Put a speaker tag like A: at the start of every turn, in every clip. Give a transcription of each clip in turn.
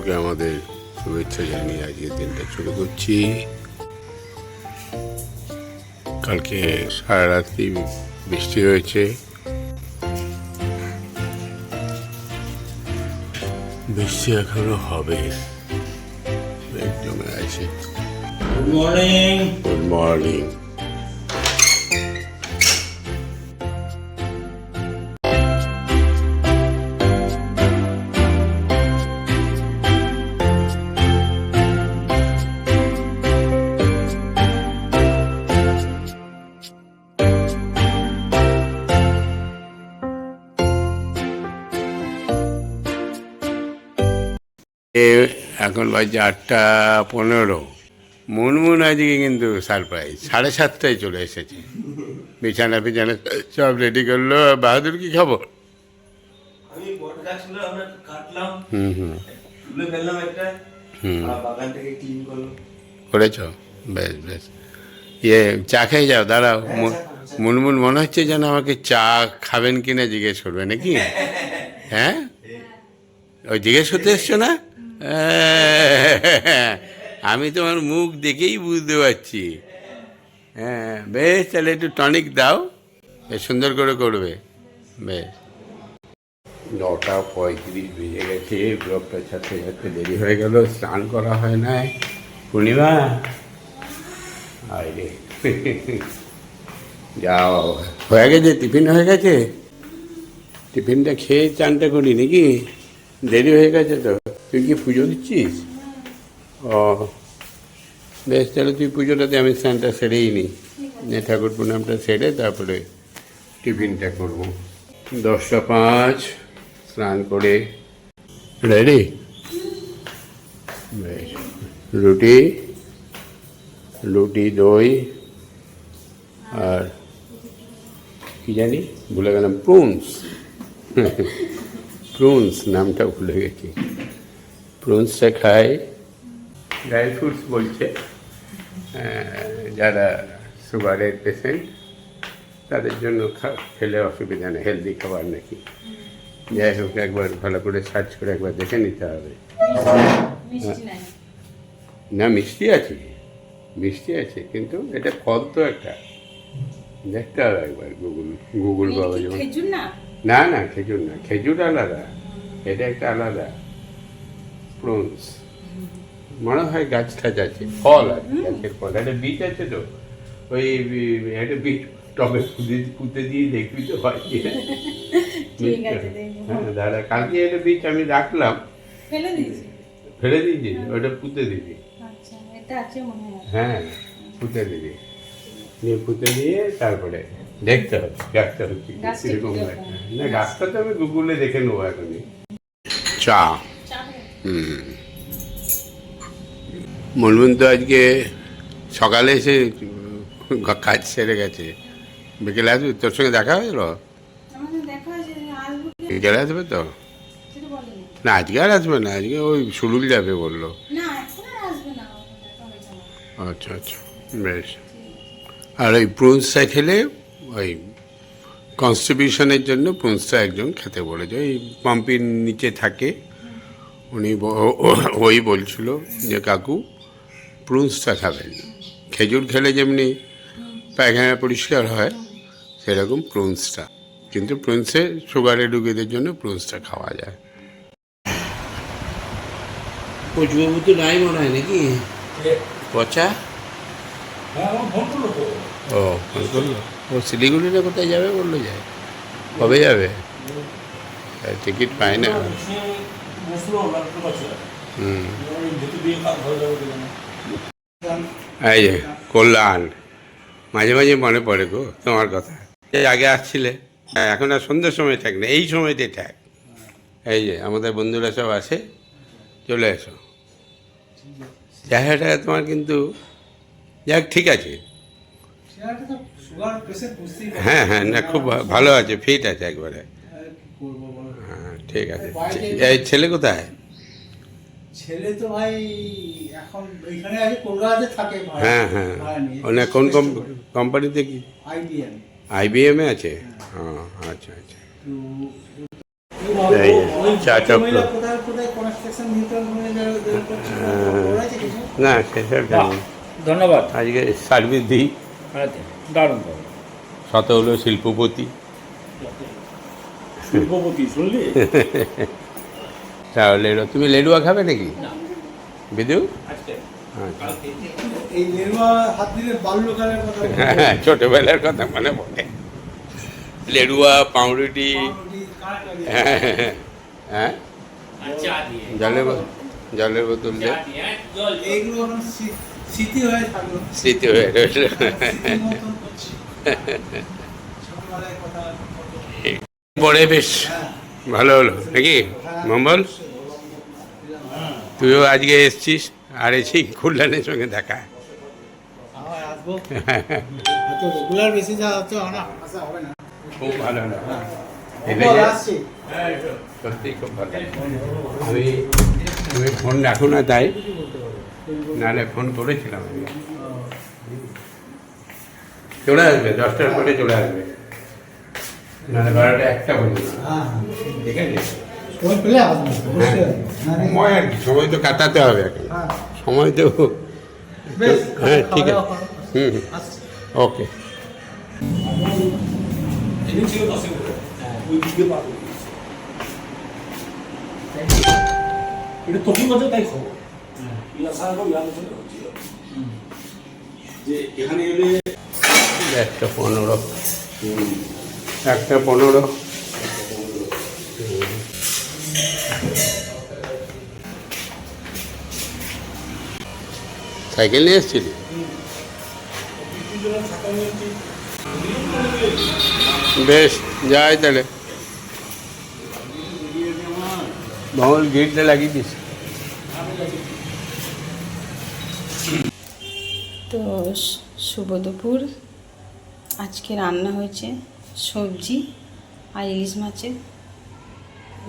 A: সকলকে আমাদের শুভেচ্ছা জানিয়ে আজকের দিনটা শুরু করছি। কালকে সারা রাত্রি বৃষ্টি হয়েছে। বৃষ্টি এখনও হবে। জমে আছে।
B: গুড মর্নিং
A: গুড মর্নিং এখন বাজে আটটা পনেরো। মুনমুন আজকে কিন্তু সারপ্রাইজ সাড়ে সাতটায় চলে এসেছে। বিছানা বিছানা সব রেডি করল। বাহাদুর কি খবর? করেছ? বেশ বেশ। ইয়ে চা খেয়ে যাও দাঁড়াও। মুনমুন মনে হচ্ছে যেন আমাকে চা খাবেন কিনা জিজ্ঞেস করবে নাকি? হ্যাঁ। ওই জিজ্ঞেস করতে এসছো না? আমি তোমার মুখ দেখেই বুঝতে পারছি। হ্যাঁ বেশ, তাহলে একটু টনিক দাও। বেশ, সুন্দর করে করবে। বেশ। নটা পঁয়ত্রিশ বেজে গেছে, ব্লকটা ছাড়তে ছাড়তে দেরি হয়ে গেল, স্নান করা হয় নাই। পূর্ণিমা? আরে যাও। হয়ে গেছে, টিফিন হয়ে গেছে? টিফিনটা খেয়ে চানটা করি নাকি? দেরি হয়ে গেছে তো। তুই কি পুজো দিচ্ছিস? ও, বেশ, তাহলে তুই পুজোটাতে আমি স্নানটা সেরেই নিই ঠাকুর প্রণামটা সেরে তারপরে টিফিনটা করব। দশটা পাঁচ, স্নান করে। রেডি? বেশ, রুটি রুটি, দই আর কি জানি, ভুলে গেলাম প্রুনস প্রুনস নামটা ভুলে গেছি। প্রুনসটা খাই ড্রাই ফ্রুটস বলছে যারা সুগারের পেশেন্ট তাদের জন্য খা- খেলে অসুবিধা নেই হেলদি খাবার নাকি। যাই হোক একবার ভালো করে সার্চ করে একবার দেখে নিতে হবে।
C: মিষ্টি
A: না মিষ্টি আছে মিষ্টি আছে কিন্তু এটা ফল তো একটা। দেখতে হবে একবার গুগল গুগল বাবা যেমন
C: না?
A: না না খেজুর না খেজুর আলাদা। এটা একটা আলাদা। প্রুনস মনে হয় গাছ টাছ আছে ফল আছে গাছের ফল। একটা বীজ আছে তো ওই একটা বীজ টবে পুঁতে পুঁতে দিয়ে দেখবি তো হয় হ্যাঁ দাদা কালকে একটা বীজ আমি রাখলাম।
C: ফেলে দিয়েছি?
A: ফেলে দিয়েছি ওটা পুঁতে দিবি।
C: আচ্ছা এটা আছে মনে হয়।
A: পুঁতে দিবি। দিয়ে পুঁতে দিয়ে তারপরে দেখতে হবে গাছটা হচ্ছে কি,
C: গাছটা
A: কীরকম
C: কি
A: গাছ।
C: রকম?
A: না গাছটা তো আমি গুগলে দেখে নেব এখনই। চা। মনমন তো আজকে সকালে এসে কাজ সেরে গেছে। বিকেলে আসবে? তোর সঙ্গে দেখা হয়েছিল? বিকেলে আসবে তো? না আজকে আর আসবে না আজকে ওই সুলুল যাবে বলল। আচ্ছা আচ্ছা বেশ। আর ওই প্রুন্সটা খেলে ওই কনস্টিটিউশনের জন্য প্রুন্সটা একজন খেতে বলেছে। ওই পাম্পির নিচে থাকে। উনি ওই বলছিল যে কাকু প্রুন্সটা খাবেন। খেজুর খেলে যেমনি পায়খানা পরিষ্কার হয় সেরকম প্রুন্সটা। কিন্তু প্রুন্সে সুগারে রুগীদের জন্য প্রুন্সটা খাওয়া যায়। কচুবাবু তো নাই মনে হয় নাকি? পচা?
B: হ্যাঁ
A: ও ফোন করল। ও শিলিগুড়িটা কোথায় যাবে বলল যায় কবে যাবে? টিকিট পায় না। এই যে কল্যাণ। মাঝে মাঝে মনে পড়ে গো তোমার কথা। আগে আসছিলে হ্যাঁ এখন আর সন্ধ্যের সময় থাক না এই সময়টাই থাক এই যে আমাদের বন্ধুরা সব আসে চলে এসো। জায়গাটা তোমার কিন্তু যাক ঠিক আছে।
D: চেহারাটা।
A: হ্যাঁ হ্যাঁ না খুব ভা- ভালো আছে ফিট আছে একবারে
D: আর কি করব বলো?
A: হ্যাঁ ঠিক আছে। এই ছেলে কোথায়?
D: ছেলে তো ভাই এখন এখানে আছে কলকাতাতে থাকে
A: হ্যাঁ হ্যাঁ। ওনে কোন কোম্পানিতে কি?
D: IBM
A: আইবিএমে আছে? ও আচ্ছা আচ্ছা। এই চা চক্র না সেসব জানি
E: ধন্যবাদ।
A: আজকে সার্ভিস দিই।
E: দারুণ দারুণ
A: শত হলো শিল্পপতি।
E: শিল্পপতি শুনলি?
A: তাহলে তুমি লেডুয়া খাবে নাকি? বিদু?
E: আজকে।
A: আচ্ছা। হ্যাঁ ছোটবেলার কথা মনে পড়ে। লেডুয়া পাউরুটি। হ্যাঁ হ্যাঁ জলের বোতল জলের বোতল
E: হ্যাঁ, জল জল।
D: এইগুলো এখন স্মৃ- স্মৃতি হয়ে
A: স্মৃতি হয়ে রইল
D: স্মৃতির মতন করছি। ছোটবেলায় কথা কত-
A: পরে বেশ। ভালো হলো। নাকি? মঙ্গল? তুইও আজকে এসছিস? আর এসে কল্যাণের সঙ্গে দেখা। খুব ভালো সত্যি খুব ভালো তুমি ফোন রাখো না তাই। নাহলে ফোন করেছিলাম চলে আসবে, দশটার পরে চলে আসবে। নাহলে বারোটা একটা পর্যন্ত
D: হ্যাঁ
A: ঠিক আছে
D: সময়
A: আর তো কাটাতে হবে
D: হ্যাঁ।
A: সময় তো হ্যাঁ ঠিক আছে। হুম হুম। ওকে।
E: এটা তাই খবর। আলোচনা হচ্ছিল যে এখানে এলে
A: একটা পনেরো। একটা পনেরো। সাইকেল নিয়ে এসেছিলি? বেশ যাই তাহলে। মঙ্গল গেটটা লাগিয়ে দিস।
C: তো শুভ দুপুর। আজকে রান্না হয়েছে সবজি আর ইলিশ মাছের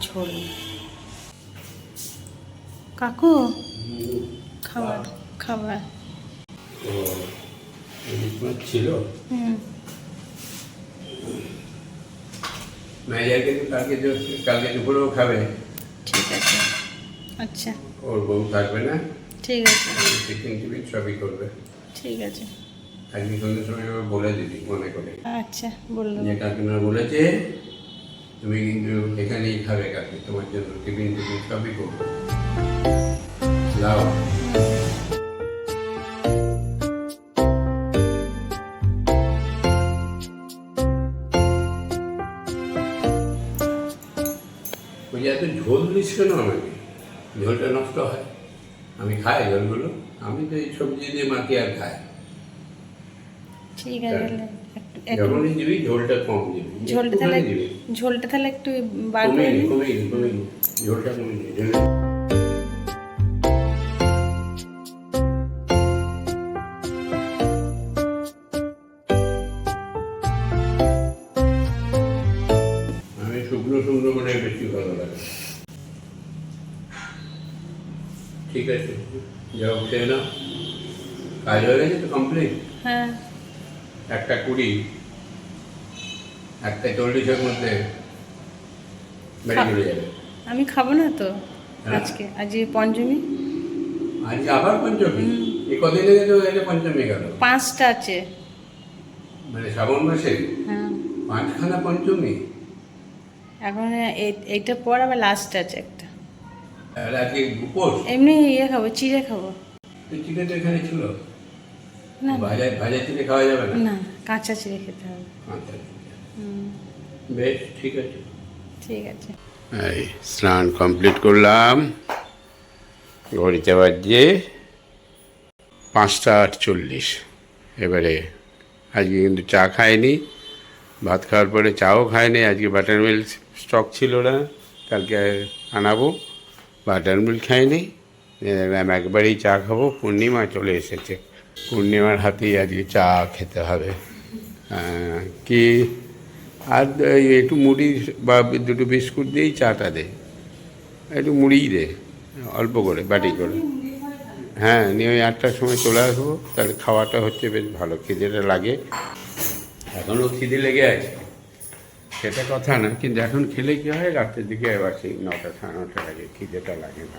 C: ঝোল। কাকু খাবার খাবার।
A: ছিল? কালকে যে- কালকে দুপুরেও খাবে?
C: ঠিক আছে। আচ্ছা।
A: ওর বউ থাকবে না?
C: ঠিক আছে।
A: চিকেন টিফিন সবই করবে।
C: ঠিক আছে।
A: সন্ধ্যের সময় বলে দিবি মনে করে।
C: আচ্ছা বলল
A: যে কাকিমা বলেছে তুমি কিন্তু এখানেই খাবে কাকি তোমার জন্য টিফিন টিফিন সবই করব। লাও এত ঝোল দিস কেন আমাকে? ঝোলটা নষ্ট হয়। আমি খাই ঝোলগুলো আমি তো এই সবজি দিয়ে মাটি আর খাই
C: ঠিক আছে একটু
A: যখনই দিবি ঝোলটা কম দিবি
C: ঝোলটা তাহলে ঝোলটা তাহলে একটু
A: নি নি কমিয়ে নি। ঝোলটা কমিয়ে নি আমি শুকনো শুকনো করে বেশি ভালো লাগে। ঠিক আছে যাও খেয়ে নাও। কাজ হয়ে গেছে তো কমপ্লিট
C: হ্যাঁ।
A: একটা কুড়ি একটা চল্লিশের মধ্যে যাবে।
C: আমি খাব না তো
A: হ্যাঁ।
C: আজকে। আজকে পঞ্চমী?
A: আজ আবার পঞ্চমী? এই কদিন লেগে তো এটা পঞ্চমী গেল।
C: পাঁচটা আছে।
A: মানে শ্রাবণ মাসে
C: হ্যাঁ।
A: পাঁচখানা পঞ্চমী?
C: এখন এই- এইটা পর আবার লাস্ট আছে একটা।
A: আর আজকে উপোস
C: এমনি ইয়ে খাব চিড়ে খাব।
A: চিকেন তো এখানে ছিল।
C: না
A: ভাজা ভাজা চিড়ে খাওয়া যাবে না?
C: না কাঁচা চিড়ে খেতে হবে।
A: আচ্ছা ঠিক আছে। বেশ ঠিক আছে।
C: ঠিক আছে।
A: এই স্নান কমপ্লিট করলাম। ঘড়িতে বাজছে পাঁচটা আটচল্লিশ। এবারে আজকে কিন্তু চা খায়নি ভাত খাওয়ার পরে চাও খায়নি আজকে বাটার মিল্ক স্টক ছিল না কালকে আনাবো। বাটার মিল্ক খাইনি। দেখলাম একবারেই চা খাব। পূর্ণিমা চলে এসেছে। পূর্ণিমার হাতেই আজকে চা খেতে হবে। কি? আর একটু মুড়ি বা দুটো বিস্কুট দিয়েই চাটা দে। একটু মুড়িই দে, অল্প করে, বাটি করে। হ্যাঁ নিয়ে ওই আটটার সময় চলে আসব। তাহলে খাওয়াটা হচ্ছে বেশ ভালো, খিদেটা লাগে। এখনও খিদে লেগে আছে। সেটা কথা না, কিন্তু এখন খেলে কি হয়? রাত্রের দিকে এবার সেই নটা সাড়ে নটা লাগে খিদেটা লাগে না।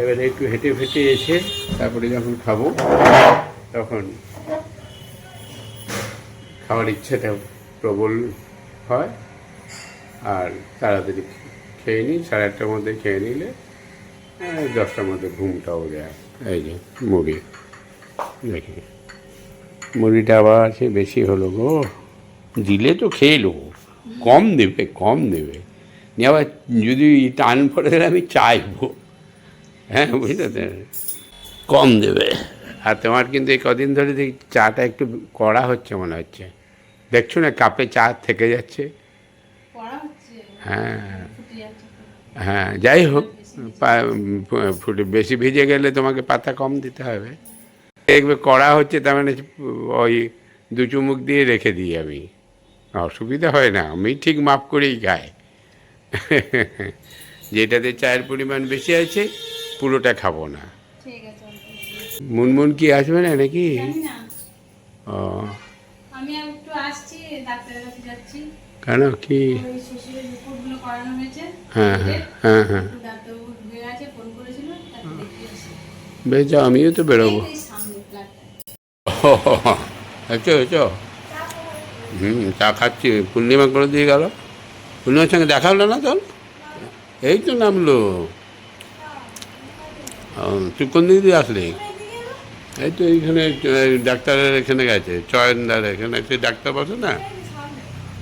A: এবারে একটু হেঁটে ফেটে এসে তারপরে যখন খাব, তখন খাওয়ার ইচ্ছেটা প্রবল হয় আর তাড়াতাড়ি খেয়ে নিই, সাড়ে আটটার মধ্যে খেয়ে নিলে দশটার মধ্যে ঘুমটাও যায়। এই যে মুড়ি, দেখি। মুড়িটা আবার সে বেশি হলো গো, দিলে তো খেয়ে নেব। কম দেবে কম দেবে। নিয়ে আবার যদি টান পড়ে আমি চাইব। হ্যাঁ বুঝতে কম দেবে। আর তোমার কিন্তু এই কদিন ধরে দেখি চাটা একটু কড়া হচ্ছে মনে হচ্ছে। দেখছ না কাপে চা থেকে যাচ্ছে। হ্যাঁ। হ্যাঁ যাই হোক ফুটে বেশি ভিজে গেলে তোমাকে পাতা কম দিতে হবে। দেখবে কড়া হচ্ছে তার মানে ওই দু চুমুক দিয়ে রেখে দিই আমি। অসুবিধা হয় না আমি ঠিক মাপ করেই খাই। যেটাতে চায়ের পরিমাণ বেশি আছে পুরোটা খাব না। মুনমুন কি আসবে না নাকি? ও।
C: আমি একটু আসছি ডাক্তারের কাছে যাচ্ছি।
A: কেন? কি? হ্যাঁ হ্যাঁ হ্যাঁ হ্যাঁ। বেশ যাও আমিও তো বেরোবো। আচ্ছা আচ্ছা হুম চা খাচ্ছি। পূর্ণিমা করে দিয়ে গেল। পূর্ণিমার সঙ্গে দেখা হলো না তোর? এই তো নামলো। তুই কোন দিক দিয়ে আসলি। এই তো এইখানে ডাক্তারের এখানে গেছে চয়নদার এখানে সে ডাক্তার বসে না?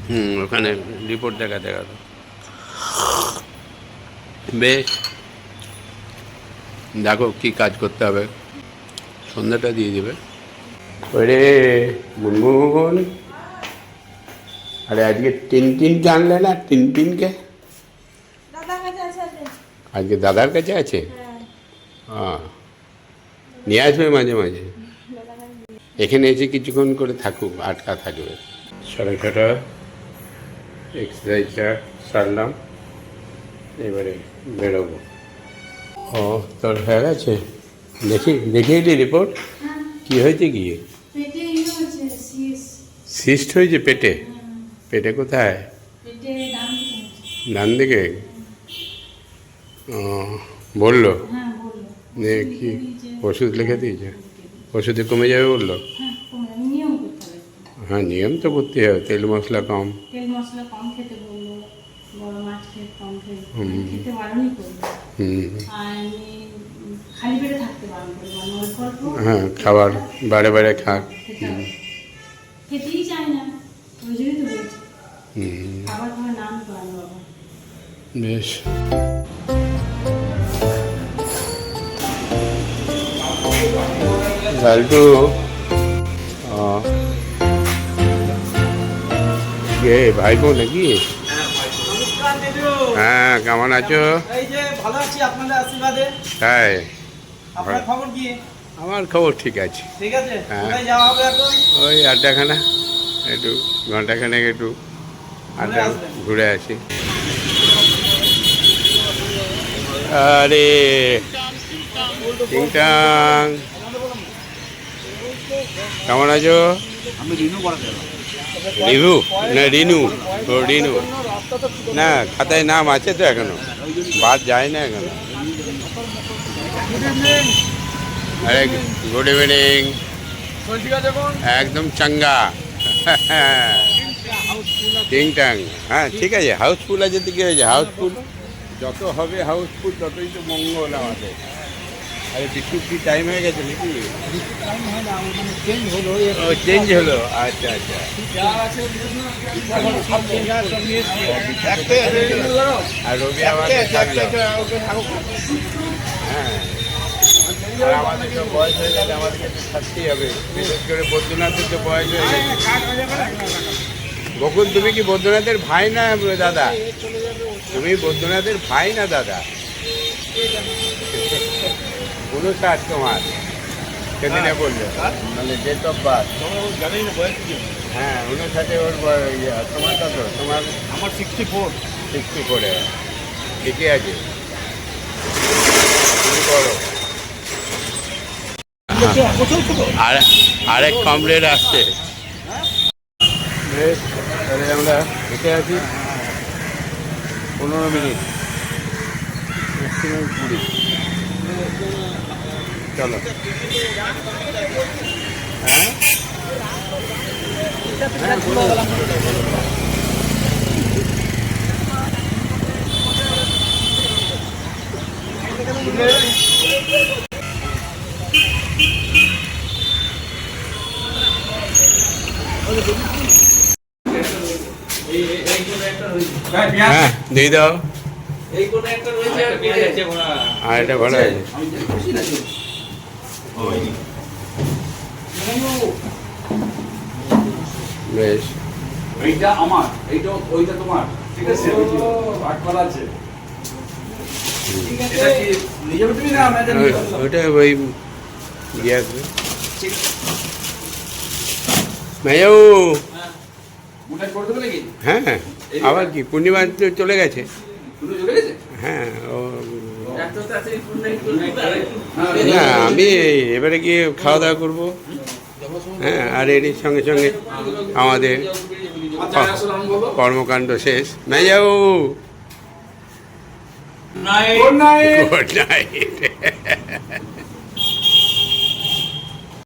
A: হুম ওখানে রিপোর্ট দেখাতে গেল বেশ। দেখো কি কাজ করতে হবে। সন্ধ্যাটা দিয়ে দেবে। ওরে গুনগুন আরে আজকে টিন টিনকে আনলে না
C: আছে আছে
A: আজকে। দাদার কাছে আছে? হ্যাঁ। নিয়ে আসবে মাঝে মাঝে। এখানে এসে কিছুক্ষণ করে থাকুক আটকা থাকবে। সাড়ে ছটা এক্সারসাইজটা সারলাম এবারে বেরোবো। ও তোর হয়ে গেছে? দেখি দেখিয়ে দি রিপোর্ট কি হয়েছে কি
C: পেটে ইয়ে হয়েছে
A: সিস্ট হয়েছে পেটে? পেটে কোথায়?
C: পেটে ডান দিকে?
A: ও বলল?
C: হ্যাঁ।
A: কি ওষুধ লিখে দিয়েছে? ওষুধে কমে যাবে বলল?
C: হ্যাঁ নিয়ম
A: হ্যাঁ নিয়ম তো করতে হবে তেল মশলা কম।
C: তেল মশলা কম খেতে বলল বড় মাছ খেতে কম খেতে
A: হুম।
C: বারণই করল খালি পেটে থাকতে বারণ করল মানে
A: হ্যাঁ খাবার বারে বারে খাক।
C: খেতে খেতেই চায় না ওই জন্যই তো বলছি। খাবার খাবার নাম বাবা।
A: বেশ। লালটু ও কে ভাইপো নাকি হ্যাঁ কেমন আছো তাই আমার খবর ঠিক আছে ওই আড্ডাখানা একটু ঘন্টাখানেক একটু আড্ডা ঘুরে আসি আরে টিংটাং কেমন আছো?
F: আমি রিনু
A: রিভু না রিনু। ও রিনু। না খাতায় নাম আছে তো এখনও। বাদ যায় না এখনও। আরে গুড ইভিনিং একদম চাঙ্গা। টিং টাং হ্যাঁ ঠিক আছে। হাউসফুল আছে তো কী হয়েছে? হাউসফুল? যত হবে হাউসফুল ততই তো মঙ্গল আমাদের। আরে বিস্কুট কি টাইম হয়ে গেছে নাকি?
F: চেঞ্জ হলো
A: চেঞ্জ হলো। আচ্ছা আচ্ছা।
F: আর
A: রবি থাকল। হ্যাঁ। আর আমাদের তো বয়স হয়ে গেলে আমাদেরকে থাকতেই হবে। বিশেষ করে বৈদ্যনাথের তো বয়স হয়ে গেছে। বকুল তুমি কি বৈদ্যনাথের ভাই না দাদা? তুমি বৈদ্যনাথের ভাই না দাদা? তোমার সেদিনে বলল মানে ডেট অফ বার্থ
F: জানি না বয়স
A: হ্যাঁ উনষাটে ওর ইয়ে, তোমার কত? তোমার
F: আমার সিক্সটি ফোর
A: সিক্সটি করে ঠিকই আছে। করো। আর আরেক কমরেড আসছে। বেশ তাহলে আমরা হেঁটে আছি। পনেরো মিনিট। ম্যাক্সিমাম কুড়ি। চলো হ্যাঁ হ্যাঁ বলো। হ্যাঁ দিয়ে দাও আর এটা ভালো আছে বেশ।
G: এইটা আমার এইটা ওইটা তোমার। ঠিক আছে? ভাগ করা আছে। এটা কি নিয়ে যাবে তুমি না আমরা এটা নিয়ে যাব?
A: ওই- ওইটা ওই ইয়ে আসবে মেয়াও
G: মোটাই করে
A: হ্যাঁ আবার কি? পূর্ণিমা চলে গেছে। হ্যাঁ
G: হ্যাঁ,
A: না আমি এবারে গিয়ে খাওয়া দাওয়া করব। হ্যাঁ আর এরই সঙ্গে সঙ্গে আমাদের কর্মকাণ্ড শেষ। নাই
G: গুড নাইট
A: গুড নাইট